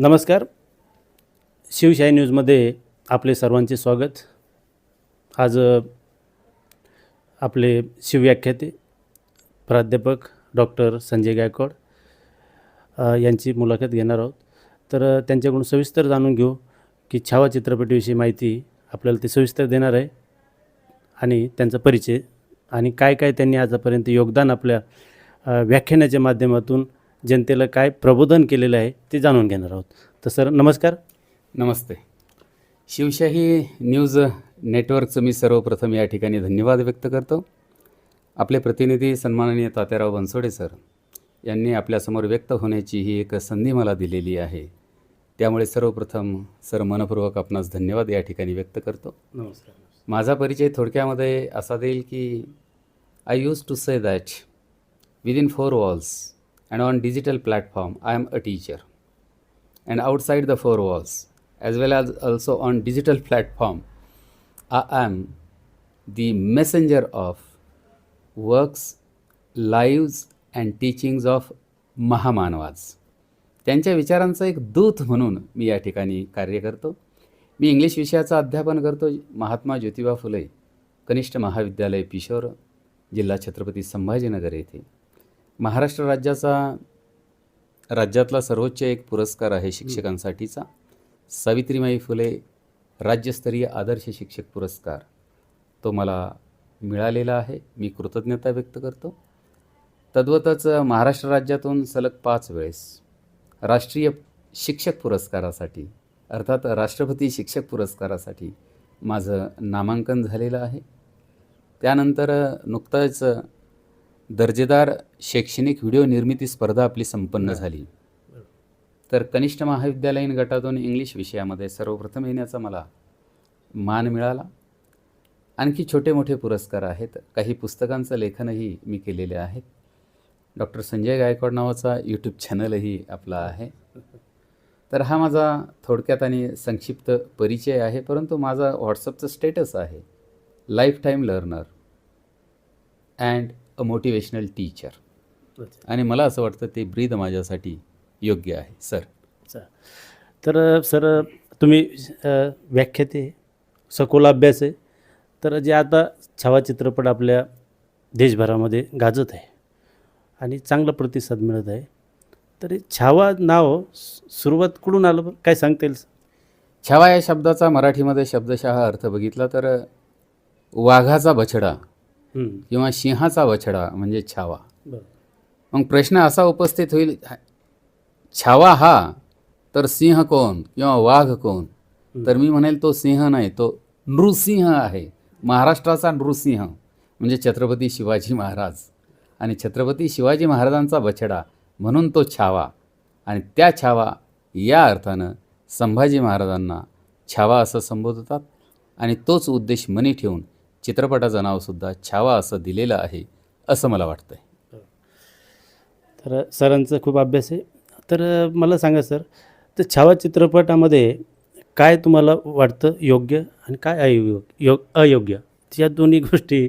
नमस्कार. शिवशाही न्यूजमध्ये आपले सर्वांचे स्वागत. आज आपले शिवव्याख्याते प्राध्यापक डॉक्टर संजय गायकवाड यांची मुलाखत घेणार आहोत. तर त्यांच्याकडून सविस्तर जाणून घेऊ की छावा चित्रपटाविषयी माहिती आपल्याला ते सविस्तर देणार आहे आणि त्यांचा परिचय आणि काय काय त्यांनी आजपर्यंत योगदान आपल्या व्याख्यानाच्या माध्यमातून जनतेला काय प्रबोधन केलेलं आहे ते जाणून घेणार आहोत. तर सर नमस्कार. नमस्ते. शिवशाही न्यूज नेटवर्कचं मी सर्वप्रथम या ठिकाणी धन्यवाद व्यक्त करतो. आपले प्रतिनिधी सन्माननीय तात्याराव बनसोडे सर यांनी आपल्यासमोर व्यक्त होण्याची ही एक संधी मला दिलेली आहे. त्यामुळे सर्वप्रथम सर मनपूर्वक आपणास धन्यवाद या ठिकाणी व्यक्त करतो. नमस्कार माझा परिचय थोडक्यामध्ये असा देईल की I use to say that within four walls and on digital platform I am a teacher and outside the four walls, as well as also on digital platform, I am the messenger of works, lives and teachings of महामानवाज त्यांच्या विचारांचा एक दूत म्हणून मी या ठिकाणी कार्य करतो. मी इंग्लिश विषयाचं अध्यापन करतो. महात्मा ज्योतिबा फुले कनिष्ठ महाविद्यालय पिशोर जिल्हा छत्रपती संभाजीनगर येथे. महाराष्ट्र राज्याचा राज्यातला सर्वोच्च एक पुरस्कार आहे शिक्षकांसाठीचा. सावित्रीमाई फुले राज्यस्तरीय आदर्श शिक्षक पुरस्कार. तो मला मिळालेला आहे. मी कृतज्ञता व्यक्त करतो. तद्वतच महाराष्ट्र राज्यातून सलग पाच वेळेस राष्ट्रीय शिक्षक पुरस्कारासाठी अर्थात राष्ट्रपती शिक्षक पुरस्कारासाठी माझं नामांकन झालेलं आहे. त्यानंतर नुकतंच दर्जेदार शैक्षणिक व्हिडिओ निर्मिती स्पर्धा आपली संपन्न झाली. तर कनिष्ठ महाविद्यालयीन गटातून इंग्लिश विषयामध्ये सर्वप्रथम येण्याचा मला मान मिळाला. आणखी छोटे मोठे पुरस्कार आहेत. काही पुस्तकांचं लेखनही मी केलेले आहे डॉक्टर संजय गायकवाड नावाचा यूट्यूब चॅनलही आपला आहे. तर हा माझा थोडक्यात आणि संक्षिप्त परिचय आहे परंतु माझा व्हॉट्सअपचं स्टेटस आहे. Life time learner and a motivational teacher आणि मला असं वाटतं ते ब्रीद माझ्यासाठी योग्य आहे सर तर सर तुम्ही व्याख्याते सखोल अभ्यास आहे तर जे आता छावा चित्रपट आपल्या देशभरामध्ये गाजत आहे आणि चांगला प्रतिसाद मिळत आहे तर छावा नाव सुरुवात कुठून आलं? काय सांगता येईल छावा या शब्दाचा मराठीमध्ये शब्दशः अर्थ बघितला तर वाघाचा बछडा. किंवा सिंहाचा बछडा म्हणजे छावा. मग प्रश्न असा उपस्थित होईल छावा हा तर सिंह कोण किंवा वाघ कोण? तर मी म्हणेल तो सिंह नाही तो नृसिंह आहे. महाराष्ट्राचा नृसिंह म्हणजे छत्रपती शिवाजी महाराज. आणि छत्रपती शिवाजी महाराजांचा बछडा म्हणून तो छावा. आणि त्या छावा या अर्थानं संभाजी महाराजांना छावा असं संबोधतात. आणि तोच उद्देश मनी ठेवून चित्रपटाचं नावसुद्धा छावा असं दिलेलं आहे असं मला वाटतं आहे तर सरांचा खूप अभ्यास आहे. तर मला सांगा सर तर छावा चित्रपटामध्ये काय तुम्हाला वाटतं योग्य आणि काय अयोग्य योग अयोग्य? या दोन्ही गोष्टी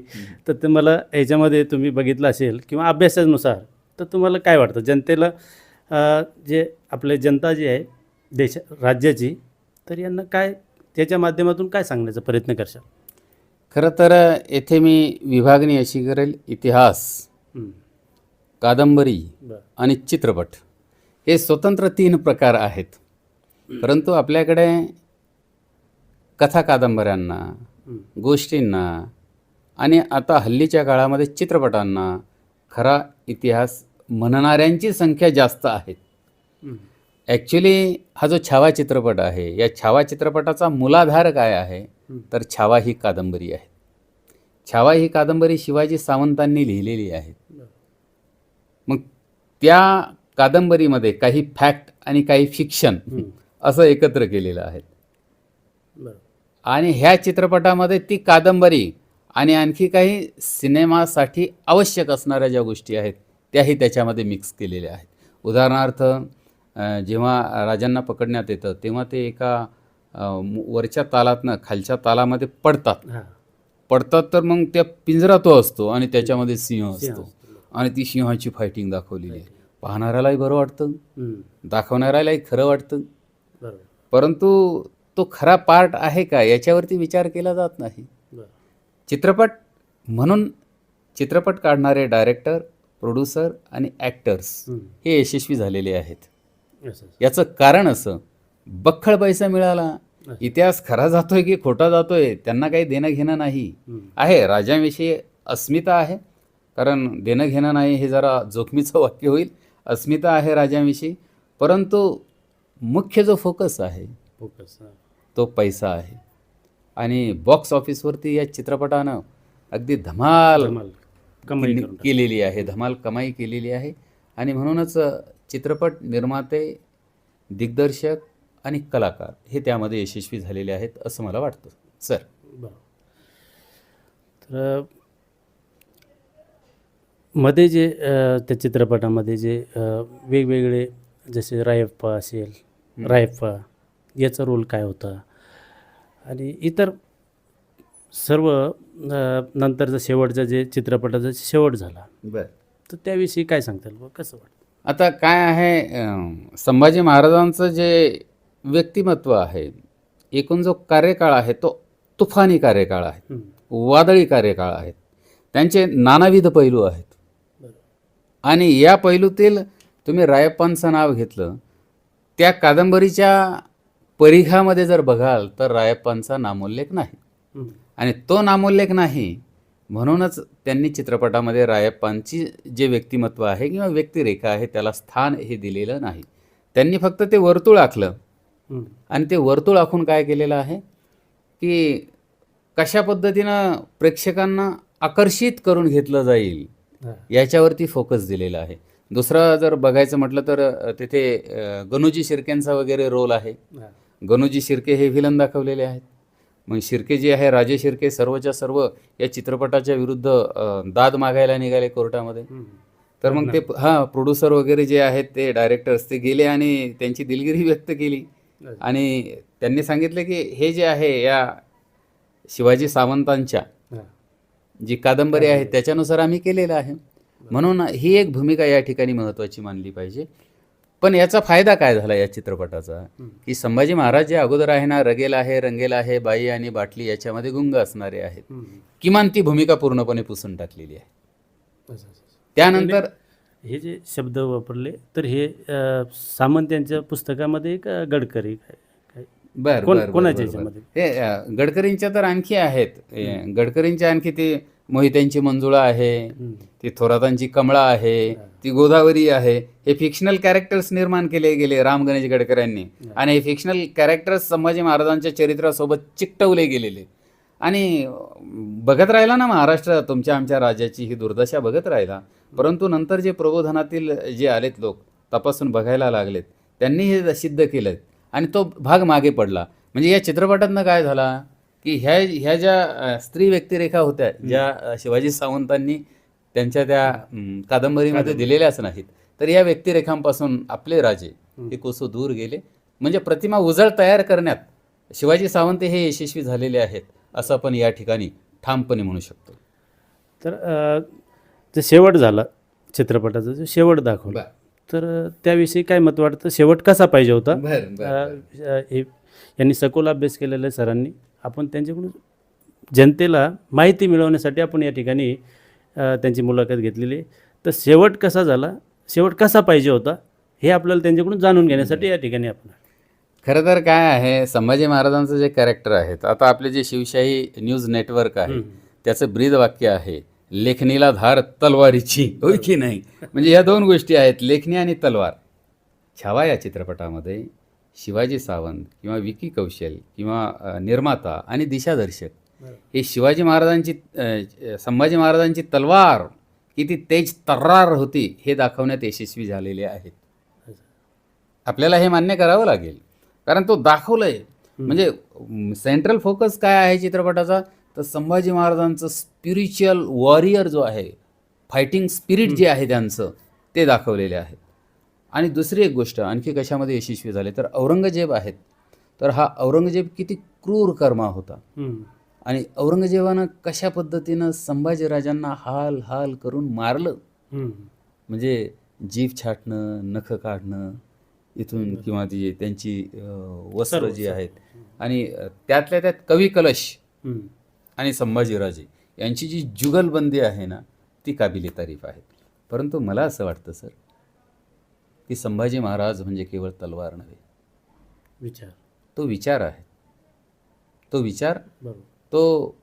तर ते मला याच्यामध्ये तुम्ही बघितलं असेल किंवा अभ्यासानुसार तर तुम्हाला काय वाटतं? जनतेला जे आपले जनता जी आहे देश राज्याची तर यांना काय त्याच्या माध्यमातून काय सांगण्याचा प्रयत्न करशाल? खरं तर येथे मी विभागणी अशी करेल इतिहास कादंबरी बरं. आणि चित्रपट. हे स्वतंत्र तीन प्रकार आहेत. परंतु आपल्याकडे कथा कादंबऱ्यांना गोष्टींना आणि आता हल्लीच्या काळामध्ये चित्रपटांना खरा इतिहास म्हणणाऱ्यांची संख्या जास्त आहे. ॲक्च्युली हा जो छावा चित्रपट आहे या छावा चित्रपटाचा मूलाधार काय आहे. तर छावा ही कादंबरी आहे. छावा ही कादंबरी शिवाजी सावंतांनी लिहिलेली आहे. मग त्या कादंबरीमध्ये काही फॅक्ट आणि काही फिक्शन असं एकत्र केलेलं आहे. आणि ह्या चित्रपटामध्ये ती कादंबरी आणि आणखी काही सिनेमासाठी आवश्यक असणाऱ्या ज्या गोष्टी आहेत त्याही त्याच्यामध्ये मिक्स केलेल्या आहेत. उदाहरणार्थ जेव्हा राजांना पकडण्यात येतं तेव्हा ते एका वरच्या तालातनं खालच्या तालामध्ये पडतात. पडतात तर मग त्या पिंजरा तो असतो आणि त्याच्यामध्ये सिंह असतो. आणि ती सिंहाची फायटिंग दाखवलेली आहे. पाहणाऱ्यालाही बरं वाटतं. दाखवणाऱ्यालाही खरं वाटतं. परंतु तो खरा पार्ट आहे का याच्यावरती विचार केला जात नाही. चित्रपट म्हणून चित्रपट काढणारे डायरेक्टर प्रोड्युसर आणि ॲक्टर्स. हे यशस्वी झालेले आहेत. याचं कारण असं. बख्खळ पैसा मिळाला इतिहास खरा जातोय की खोटा जातोय त्यांना काही देणं घेणं नाही. आहे राजाविषयी अस्मिता आहे कारण देणं घेणं नाही हे जरा जोखमीचं वाक्य होईल अस्मिता आहे राजाविषयी परंतु मुख्य जो फोकस आहे फोकस. तो पैसा आहे आणि बॉक्स ऑफिसवरती या चित्रपटानं अगदी धमाल कमाई. केलेली आहे धमाल कमाई केलेली आहे आणि म्हणूनच चित्रपट निर्माते दिग्दर्शक आणि कलाकार हे त्यामध्ये यशस्वी झालेले आहेत असं मला वाटतं. सर. बरं. तर मध्ये जे त्या चित्रपटामध्ये जे वेगवेगळे जसे रायप्पा असेल रायप्पा याचा रोल काय होता? आणि इतर सर्व नंतरचा शेवटचा जे चित्रपटाचा शेवट झाला. बरं. तर त्याविषयी काय सांगता येईल बुवा? कसं वाटतं? आता काय आहे संभाजी महाराजांचं जे व्यक्तिमत्व आहे एकूण जो कार्यकाळ आहे तो तुफानी कार्यकाळ आहे. वादळी कार्यकाळ आहेत त्यांचे नानाविध पैलू आहेत. आणि या पैलूतील तुम्ही रायप्पांचं नाव घेतलं त्या कादंबरीच्या परिघामध्ये जर बघाल तर रायप्पांचा नामोल्लेख नाही. आणि तो नामोल्लेख नाही म्हणूनच त्यांनी चित्रपटामध्ये रायप्पांची जे व्यक्तिमत्व आहे किंवा व्यक्तिरेखा आहे त्याला स्थान हे दिलेलं नाही त्यांनी फक्त ते वर्तुळ आखलं. आणि ते वर्तुळ आखून काय केलेलं आहे? की कशा पद्धतीनं प्रेक्षकांना आकर्षित करून घेतलं जाईल. याच्यावरती फोकस दिलेला आहे. दुसरं जर बघायचं म्हटलं तर तिथे गणूजी शिर्केंचा वगैरे रोल आहे. गणूजी शिर्के हे विलन दाखवलेले आहेत. मग शिर्के जे आहे राजे शिर्के सर्वच्या सर्व या चित्रपटाच्या विरुद्ध दाद मागायला निघाले कोर्टामध्ये. तर मग ते हां प्रोड्युसर वगैरे जे आहेत ते डायरेक्टर्स ते गेले आणि त्यांची दिलगिरी व्यक्त केली. आणि त्यांनी सांगितलं की हे जे आहे या शिवाजी सावंतांच्या. जी कादंबरी आहे त्याच्यानुसार आम्ही केलेलं आहे. म्हणून ही एक भूमिका या ठिकाणी महत्त्वाची मानली पाहिजे. पण याचा फायदा काय झाला या चित्रपटाचा? की संभाजी महाराज जे अगोदर आहे ना रगेल आहे रंगेल आहे बाई आणि बाटली याच्यामध्ये गुंग असणारे आहेत. किमान ती भूमिका पूर्णपणे पुसून टाकलेली आहे. त्यानंतर हे जे शब्द वापरले तर हे सामंत यांच्या पुस्तकामध्ये का गडकरी काय? बर कोण- बर, बर, कोणाच्या. याच्यामध्ये? हे गडकरींच्या तर आणखी आहेत. गडकरींच्या आणखी ती मोहित्यांची मंजुळा आहे. ती थोरातांची कमळा आहे ती गोदावरी आहे. हे फिक्शनल कॅरेक्टर्स निर्माण केले गेले राम गणेश गडकऱ्यांनी. आणि हे फिक्शनल कॅरेक्टर्स संभाजी महाराजांच्या चरित्रासोबत चिकटवले गेलेले. आणि बघत राहिला ना महाराष्ट्र तुमच्या आमच्या राज्याची ही दुर्दशा बघत राहिला. परंतु नंतर जे प्रबोधनातील जे आलेत लोक तपासून बघायला लागलेत त्यांनी हे सिद्ध केलं आणि तो भाग मागे पडला. म्हणजे या चित्रपटातनं काय झाला? की ह्या ह्या ज्या स्त्री व्यक्तिरेखा होत्या ज्या शिवाजी सावंतांनी त्यांच्या त्या कादंबरीमध्ये दिलेल्याच नाहीत. तर या व्यक्तिरेखांपासून आपले राजे हे कोसो दूर गेले. म्हणजे प्रतिमा उजळ तयार करण्यात शिवाजी सावंत हे यशस्वी झालेले आहेत असं आपण या ठिकाणी ठामपणे म्हणू शकतो. तर जे शेवट झाला चित्रपटाचा जो शेवट दाखवला. तर त्याविषयी काय मत वाटतं? शेवट कसा पाहिजे होता? हे यांनी सखोल अभ्यास केलेला आहे सरांनी. आपण त्यांच्याकडून जनतेला माहिती मिळवण्यासाठी आपण या ठिकाणी त्यांची मुलाखत घेतलेली आहे. तर शेवट कसा झाला? शेवट कसा पाहिजे होता? हे आपल्याला त्यांच्याकडून जाणून घेण्यासाठी या ठिकाणी आपण खरं तर काय आहे संभाजी महाराजांचं जे कॅरेक्टर आहेत आता आपले जे शिवशाही न्यूज नेटवर्क आहे त्याचं ब्रीद वाक्य आहे लेखणीला धार तलवारीची. होय की नाही? म्हणजे या दोन गोष्टी आहेत लेखणी आणि तलवार. छावा या चित्रपटामध्ये शिवाजी सावंत किंवा विकी कौशल किंवा निर्माता आणि दिशादर्शक हे शिवाजी महाराजांची संभाजी महाराजांची तलवार किती तेज तर्रार होती हे दाखवण्यात यशस्वी झालेले आहेत. आपल्याला हे मान्य करावं लागेल. कारण तो दाखवलंय. म्हणजे सेंट्रल फोकस काय आहे चित्रपटाचा? तर संभाजी महाराजांचं स्पिरिच्युअल वॉरियर जो आहे फायटिंग स्पिरिट जे आहे त्यांचं ते दाखवलेले आहेत आणि दुसरी एक गोष्ट आणखी कशामध्ये यशस्वी झाले तर औरंगजेब आहेत तर हा औरंगजेब किती क्रूर कर्मा होता. आणि औरंगजेबानं कशा पद्धतीनं संभाजीराजांना हाल हाल करून मारलं. म्हणजे जीभ छाटणं नखं काढणं इथून किंवा ती त्यांची वस्त्र जी. आहेत आणि त्यातल्या त्यात कवी कलश. आणि संभाजीराजे यांची जी जुगलबंदी आहे ना ती काबिली तारीफ आहे. परंतु मला असं वाटतं सर की संभाजी महाराज म्हणजे केवळ तलवार नव्हे. विचार. तो विचार आहे. तो विचार तो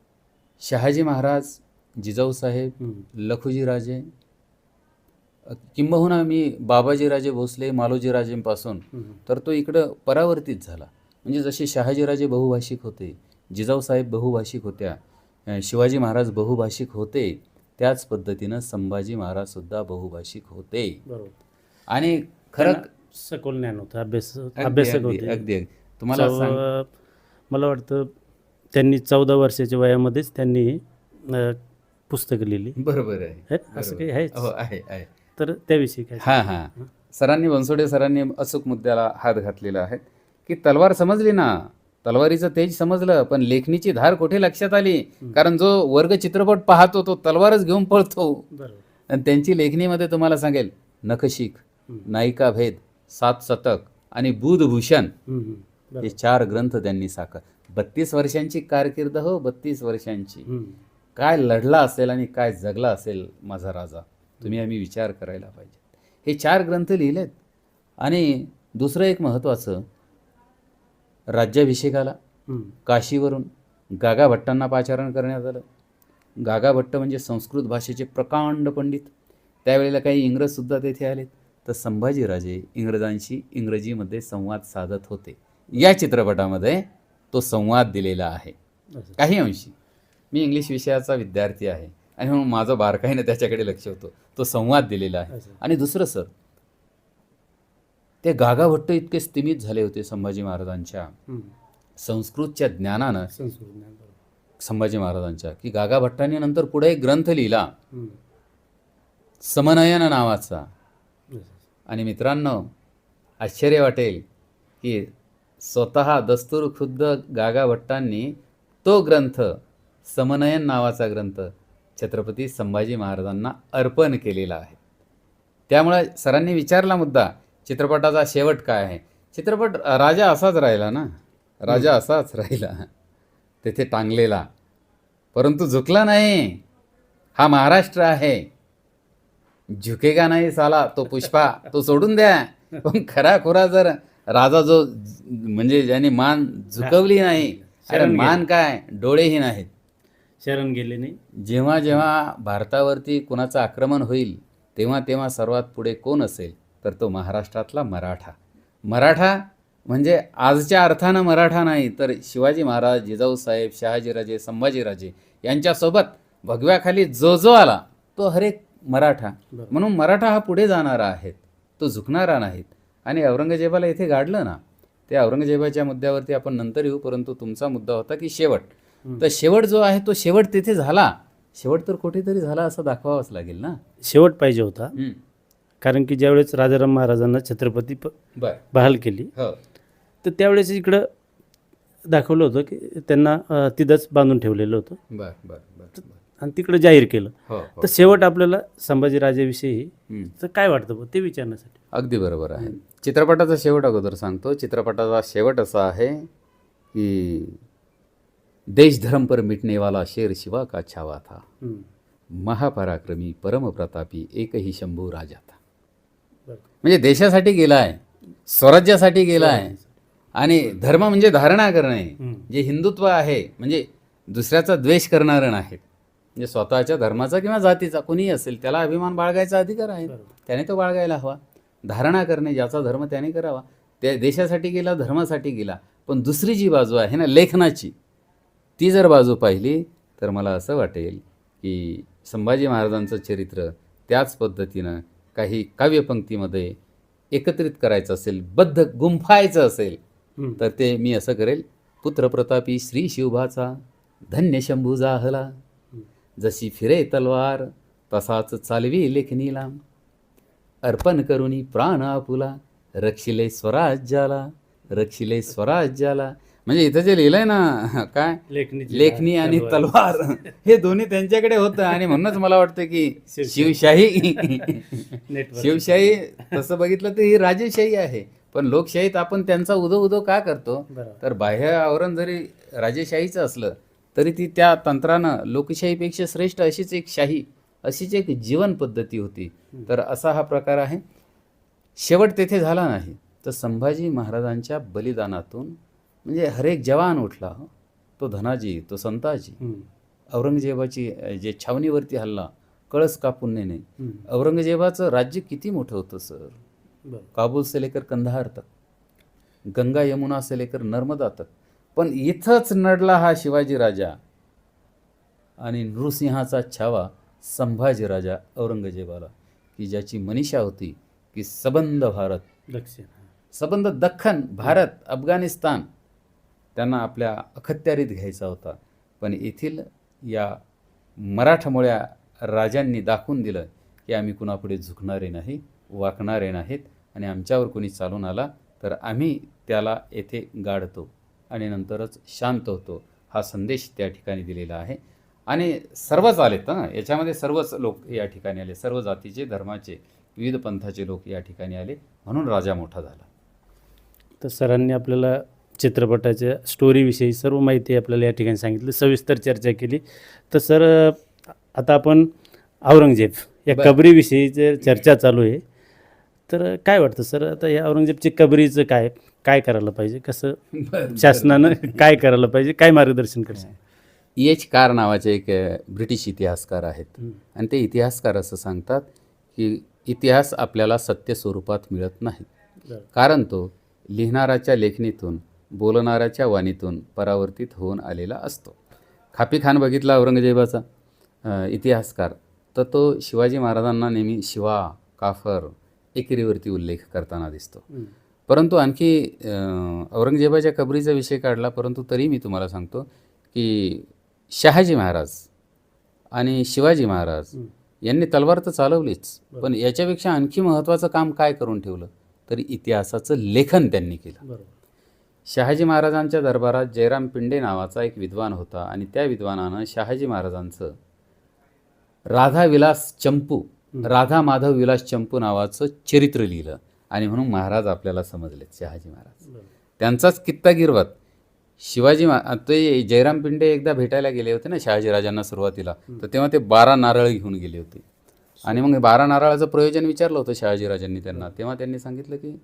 शहाजी महाराज जिजाऊसाहेब हम्म. लखुजी राजे अ, किंबहुना मी बाबाजी राजे भोसले मालोजी राजेंपासून हम्म. तर तो इकडं परावर्तित झाला. म्हणजे जसे शहाजीराजे बहुभाषिक होते जिजाऊसाहेब बहुभाषिक होत्या. शिवाजी महाराज बहुभाषिक होते. त्याच पद्धतीनं संभाजी महाराजसुद्धा बहुभाषिक होते. आणि खरं सखोल ज्ञान होतं अभ्यास अभ्यासक होते. अगदी. तुम्हाला सांग मला वाटतं त्यांनी चौदा वर्षाच्या वयामध्येच त्यांनी पुस्तकं लिहिली. बरोबर आहे? असं काही हो आहे आहे. तर त्याविषयी काय? हां. हां? सरांनी बनसोडे सरांनी अचूक मुद्द्याला हात घातलेला आहे. की तलवार समजली ना? तलवारीचं तेज समजलं पण लेखणीची धार कुठे लक्षात आली? कारण जो वर्ग चित्रपट पाहतो तो तलवारच घेऊन पळतो. आणि त्यांची लेखणीमध्ये तुम्हाला सांगेल नखशिख हम्म. नायिका भेद सात शतक आणि बुधभूषण. हे. चार ग्रंथ त्यांनी साकार. बत्तीस वर्षांची कारकीर्द हो बत्तीस वर्षांची. काय लढला असेल आणि काय जगला असेल माझा राजा? तुम्ही आम्ही विचार करायला पाहिजे. हे चार ग्रंथ लिहिलेत. आणि दुसरं एक महत्त्वाचं राज्याभिषेकाला. काशीवरून गागा भट्टांना पाचारण करण्यात आलं. गागा भट्ट म्हणजे संस्कृत भाषेचे प्रकांड पंडित. त्यावेळेला काही इंग्रजसुद्धा तेथे आलेत. तर संभाजीराजे इंग्रजांशी इंग्रजीमध्ये संवाद साधत होते. या चित्रपटामध्ये तो संवाद दिलेला आहे. काही अंशी. मी इंग्लिश विषयाचा विद्यार्थी आहे. आणि म्हणून माझं बारकाईनं त्याच्याकडे लक्ष होतं. तो संवाद दिलेला आहे. आणि दुसरं सर ते गागा भट्ट इतके स्तिमित झाले होते संभाजी महाराजांच्या. संस्कृतच्या ज्ञानानं संभाजी महाराजांच्या की गागा भट्टांनी नंतर पुढे एक ग्रंथ लिहिला. समनयन नावाचा. आणि मित्रांनो आश्चर्य वाटेल की स्वतः दस्तूर खुद्द गागा भट्टांनी तो ग्रंथ समनयन नावाचा ग्रंथ छत्रपती संभाजी महाराजांना अर्पण केलेला आहे त्यामुळे सरांनी विचारला मुद्दा चित्रपटाचा शेवट काय आहे? चित्रपट राजा असाच राहिला ना? राजा असाच राहिला. तेथे टांगलेला. परंतु झुकला नाही. हा महाराष्ट्र आहे. झुकेगा नाही साला. तो पुष्पा तो सोडून द्या. पण खरा खुरा जर राजा जो म्हणजे ज्याने मान झुकवली नाही अरे शरण मान काय? डोळेही नाहीत. शरण गेले नाही. जेव्हा जेव्हा भारतावरती कुणाचं आक्रमण होईल तेव्हा तेव्हा सर्वात पुढे कोण असेल? तर तो महाराष्ट्रातला मराठा. मराठा म्हणजे आजच्या अर्थानं मराठा नाही तर शिवाजी महाराज जिजाऊसाहेब शहाजीराजे संभाजीराजे यांच्यासोबत भगव्याखाली जो जो आला तो हरेक मराठा. म्हणून मराठा हा पुढे जाणारा आहे. तो झुकणारा नाहीत. आणि औरंगजेबाला इथे गाडलं ना त्या औरंगजेबाच्या मुद्द्यावरती आपण नंतर येऊ परंतु तुमचा मुद्दा होता की शेवट. तर शेवट जो आहे तो शेवट तिथे झाला. शेवट तर कुठेतरी झाला असं दाखवावंच लागेल ना? शेवट पाहिजे होता. कारण की ज्यावेळेस राजाराम महाराजांना छत्रपती प बहाल केली हो. तर त्यावेळेस इकडं दाखवलं होतं की त्यांना तिथंच बांधून ठेवलेलं होतं. आणि तिकडं जाहीर केलं. हो हो. तर शेवट आपल्याला संभाजीराजेविषयी. तर काय वाटतं ते विचारण्यासाठी? अगदी बरोबर आहे. चित्रपटाचा शेवट अगोदर सांगतो. चित्रपटाचा शेवट असा आहे की देश धर्म पर मिटने वाला शेर शिवा का छावा था. महापराक्रमी परमप्रतापी एकही शंभू राजा. म्हणजे देशासाठी गेला आहे स्वराज्यासाठी गेला आहे आणि धर्म म्हणजे धारणा करणे. जे हिंदुत्व आहे म्हणजे दुसऱ्याचा द्वेष करणारं नाहीत. म्हणजे स्वतःच्या धर्माचा किंवा जातीचा कोणीही असेल त्याला अभिमान बाळगायचा अधिकार आहे. त्याने तो बाळगायला हवा. धारणा करणे ज्याचा धर्म त्याने करावा. त्या देशासाठी गेला धर्मासाठी गेला पण दुसरी जी बाजू आहे ना लेखनाची ती जर बाजू पाहिली तर मला असं वाटेल की संभाजी महाराजांचं चरित्र त्याच पद्धतीनं काही काव्यपंक्तीमध्ये एकत्रित करायचं असेल बद्ध गुंफायचं असेल. तर ते मी असं करेल. पुत्रप्रतापी श्री शिवभाचा धन्य शंभू जाहला. जशी फिरे तलवार तसाच चालवी लेखनीला. अर्पण करुनी प्राण आपुला रक्षिले स्वराज्याला रक्षिले स्वराज्याला. म्हणजे इथं जे लिहिलंय ना काय? लेखनीची लेखनी आणि तलवार. हे दोन्ही त्यांच्याकडे होतं आणि म्हणूनच मला वाटतं की शिवशाही. शिवशाही. तसं बघितलं तर ही राजेशाही आहे. पण लोकशाहीत आपण त्यांचा उदो उदो का करतो? तर बाह्य आवरण जरी राजेशाहीचं असलं तरी ती त्या तंत्रानं लोकशाहीपेक्षा श्रेष्ठ अशीच एक शाही अशीच एक जीवन पद्धती होती. तर असा हा प्रकार आहे. शेवट तेथे झाला नाही. तर संभाजी महाराजांच्या बलिदानातून म्हणजे हरेक जवान उठला. तो धनाजी तो संताजी. औरंगजेबाची जे छावणीवरती हल्ला कळस कापून नेणे. औरंगजेबाचं राज्य किती मोठं होतं सर काबूल से लेकर कंधार तक गंगा यमुना से लेकर नर्मदा तक पण इथंच नडला हा शिवाजी राजा आणि नृसिंहाचा छावा संभाजी राजा औरंगजेबाला की ज्याची मनीषा होती की सबंध भारत दक्षिण. सबंध दख्खन भारत अफगाणिस्तान त्यांना आपल्या अखत्यारीत घ्यायचा होता. पण येथील या मराठमोळ्या राजांनी दाखवून दिलं की आम्ही कुणापुढे झुकणारे नाही वाकणारे नाहीत आणि आमच्यावर कोणी चालून आला तर आम्ही त्याला येथे गाडतो आणि नंतरच शांत होतो. हा संदेश त्या ठिकाणी दिलेला आहे. आणि सर्वच आलेत ना याच्यामध्ये सर्वच लोक या ठिकाणी आले. सर्व जातीचे धर्माचे विविध पंथाचे लोक या ठिकाणी आले. म्हणून राजा मोठा झाला. तर सरांनी आपल्याला चित्रपटाच्या स्टोरीविषयी सर्व माहिती आपल्याला या ठिकाणी सांगितली. सविस्तर चर्चा केली. तर सर आता आपण औरंगजेब या बरं. कबरीविषयी जे चर्चा चालू आहे तर काय वाटतं सर? आता या औरंगजेबची कबरीचं काय काय करायला पाहिजे? कसं शासनानं काय करायला पाहिजे? काय मार्गदर्शन करશે ई एच कार नावाचे एक ब्रिटिश इतिहासकार आहेत. आणि ते इतिहासकार असं सांगतात की इतिहास आपल्याला सत्य स्वरूपात मिळत नाही. कारण तो लिहिणाऱ्याच्या लेखणीतून बोलणाऱ्याच्या वाणीतून परावर्तित होऊन आलेला असतो. खापी खान बघितला औरंगजेबाचा? इतिहासकार. तर तो शिवाजी महाराजांना नेहमी शिवा काफर एकेरीवरती उल्लेख करताना दिसतो. परंतु आणखी औरंगजेबाच्या कबरीचा विषय काढला परंतु तरी मी तुम्हाला सांगतो की शहाजी महाराज आणि शिवाजी महाराज. यांनी तलवार तर चालवलीच पण याच्यापेक्षा आणखी महत्त्वाचं काम काय करून ठेवलं? तर इतिहासाचं लेखन त्यांनी केलं. बरोबर. शहाजी महाराजांच्या दरबारात जयराम पिंडे नावाचा एक विद्वान होता आणि त्या विद्वानानं शहाजी महाराजांचं राधा विलास चंपू राधा माधव विलास चंपू नावाचं चरित्र लिहिलं आणि म्हणून महाराज आपल्याला समजलेत शहाजी महाराज. त्यांचाच कित्ता गिरवत. शिवाजी ते जयराम पिंडे एकदा भेटायला गेले होते ना शहाजीराजांना सुरुवातीला. तर तेव्हा ते बारा नारळ घेऊन गेले होते. आणि मग बारा नारळाचं प्रयोजन विचारलं होतं शहाजीराजांनी त्यांना. तेव्हा त्यांनी सांगितलं की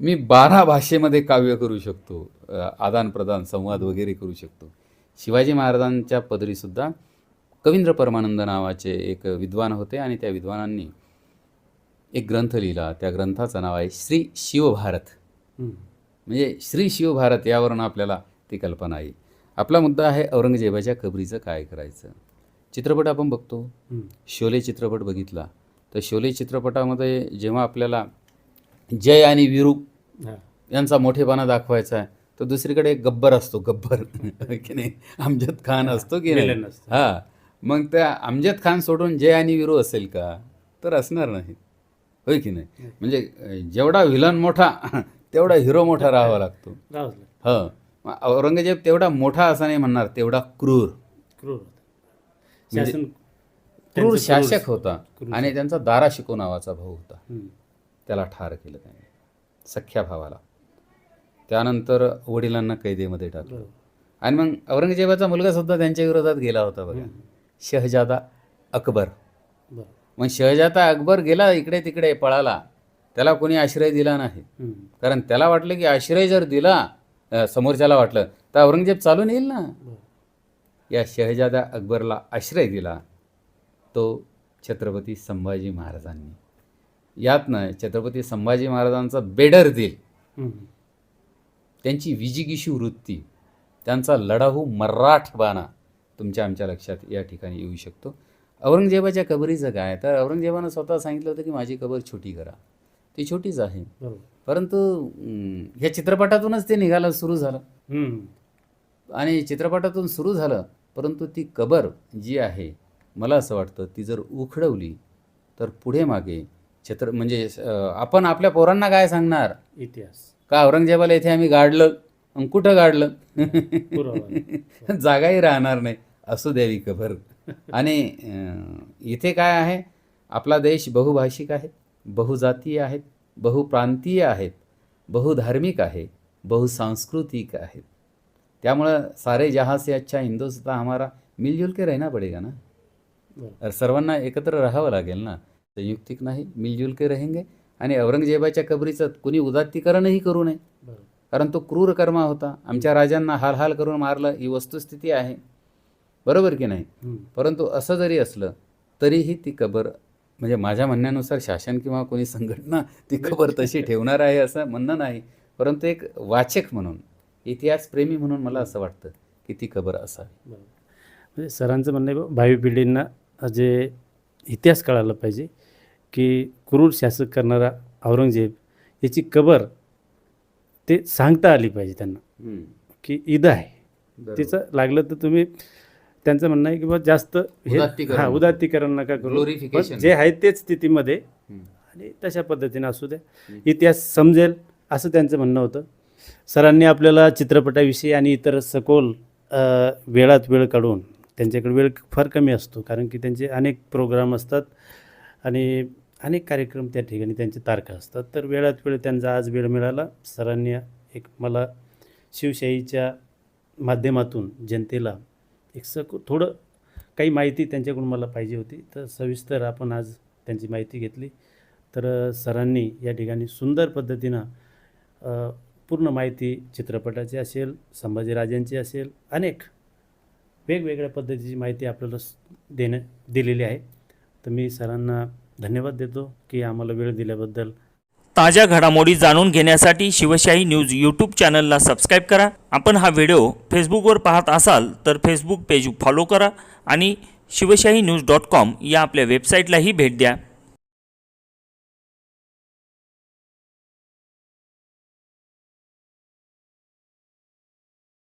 मी बारा भाषेमध्ये काव्य करू शकतो आदानप्रदान संवाद वगैरे करू शकतो. शिवाजी महाराजांच्या पदरीसुद्धा कवींद्र परमानंद नावाचे एक विद्वान होते आणि त्या विद्वानांनी एक ग्रंथ लिहिला. त्या ग्रंथाचं नाव आहे श्री शिवभारत. म्हणजे श्री शिवभारत यावरून आपल्याला ती कल्पना आहे. आपला मुद्दा आहे औरंगजेबाच्या कबरीचं काय करायचं? चित्रपट आपण बघतो. शोले चित्रपट बघितला. तर शोले चित्रपटामध्ये जेव्हा आपल्याला जय आणि वीरू. यांचा मोठेपणा दाखवायचा आहे. तर दुसरीकडे एक गब्बर असतो गब्बर. की नाही? अमजद खान असतो की नाही. हां. मग त्या अमजद खान सोडून जय आणि वीरू असेल का? तर असणार नाही. होय की नाही? म्हणजे जेवढा व्हिलन मोठा तेवढा हिरो मोठा राहावा लागतो. हं. औरंगजेब तेवढा मोठा असं नाही म्हणणार तेवढा क्रूर. क्रूर म्हणजे शासन क्रूर शासक होता. आणि त्यांचा दारा शिको नावाचा भाऊ होता. त्याला ठार केलं त्याने सख्या भावाला त्यानंतर वडिलांना कैदेमध्ये टाकलं. आणि मग औरंगजेबाचा मुलगा सुद्धा त्यांच्या विरोधात गेला होता बघा. शहजादा अकबर. मग शहजादा अकबर गेला इकडे तिकडे पळाला त्याला कोणी आश्रय दिला नाही. कारण त्याला वाटलं की आश्रय जर दिला समोरच्याला वाटलं तर औरंगजेब चालून येईल ना. या शहजादा अकबरला आश्रय दिला तो छत्रपती संभाजी महाराजांनी यातनं छत्रपती संभाजी महाराजांचा बेडर दिल. त्यांची विजिगिषू वृत्ती त्यांचा लढाऊ मराठबाणा तुमच्या आमच्या लक्षात या ठिकाणी येऊ शकतो औरंगजेबाच्या कबरीचं काय तर औरंगजेबानं स्वतः सांगितलं होतं की माझी कबर छोटी करा ती छोटीच आहे. परंतु ह्या चित्रपटातूनच ते निघालं सुरू झालं. आणि चित्रपटातून सुरू झालं परंतु ती कबर जी आहे मला असं वाटतं ती जर उखडवली तर पुढे मागे छत्र म्हणजे आपण आपल्या पोरांना काय सांगणार? इतिहास. का औरंगजेबाला इथे आम्ही गाडलं? अन कुठं गाडलं? जागाही राहणार नाही. असू द्यावी कबर आणि इथे काय आहे? आपला देश बहुभाषिक आहे बहुजातीय आहेत बहुप्रांतीय आहेत बहुधार्मिक आहे बहुसांस्कृतिक आहेत त्यामुळं सारे जहाँ से अच्छा हिंदुस्तान हमारा मिलजुल के रहना पडेगा ना? सर्वांना एकत्र राहावं लागेल ना? संयुक्तिक नाही मिलजुल के रहेंगे. आणि औरंगजेबाच्या कबरीचं कुणी उदात्तीकरणही करू नये. कारण तो क्रूर कर्मा होता. आमच्या राजांना हाल हाल करून मारलं ही वस्तुस्थिती आहे. बरोबर की नाही. परंतु असं जरी असलं तरीही ती कबर म्हणजे माझ्या म्हणण्यानुसार शासन किंवा कोणी संघटना ती कबर तशी ठेवणार आहे असं म्हणणं नाही. परंतु एक वाचक म्हणून इतिहासप्रेमी म्हणून मला असं वाटतं की ती कबर असावी. म्हणजे सरांचं म्हणणं भावी पिढींना जे इतिहास कळायला पाहिजे की क्रूर शासक करणारा औरंगजेब याची कबर ते सांगता आली पाहिजे त्यांना की ईद आहे. तिचं लागलं तर तुम्ही त्यांचं म्हणणं आहे की बा जास्त हे उदात्तीकरण हां नको. उदात्तीकरण नका करू जे आहे तेच स्थितीमध्ये. आणि तशा पद्धतीने असू द्या. इतिहास समजेल असं त्यांचं म्हणणं होतं सरांनी आपल्याला चित्रपटाविषयी आणि इतर सखोल वेळात वेळ काढून त्यांच्याकडे वेळ फार कमी असतो कारण की त्यांचे अनेक प्रोग्राम असतात आणि अनेक कार्यक्रम त्या ठिकाणी त्यांचे तारखा असतात. तर वेळात वेळ त्यांचा आज वेळ मिळाला. सरांनी एक मला शिवशाहीच्या माध्यमातून जनतेला एक सक थोडं काही माहिती त्यांच्याकडून मला पाहिजे होती. तर सविस्तर आपण आज त्यांची माहिती घेतली. तर सरांनी या ठिकाणी सुंदर पद्धतीनं पूर्ण माहिती चित्रपटाची असेल संभाजीराजांची असेल अनेक वेगवेगळ्या पद्धतीची माहिती आपल्याला देणं दिलेली आहे. तर मी सरांना धन्यवाद देतो की आम्हाला वेळ दिल्याबद्दल. ताज्या घडामोडी जाणून घेण्यासाठी शिवशाही न्यूज यूट्यूब चॅनलला सबस्क्राईब करा. आपण हा व्हिडिओ फेसबुकवर पाहत असाल तर फेसबुक पेज फॉलो करा आणि शिवशाही न्यूज डॉट कॉम या आपल्या वेबसाईटलाही भेट द्या.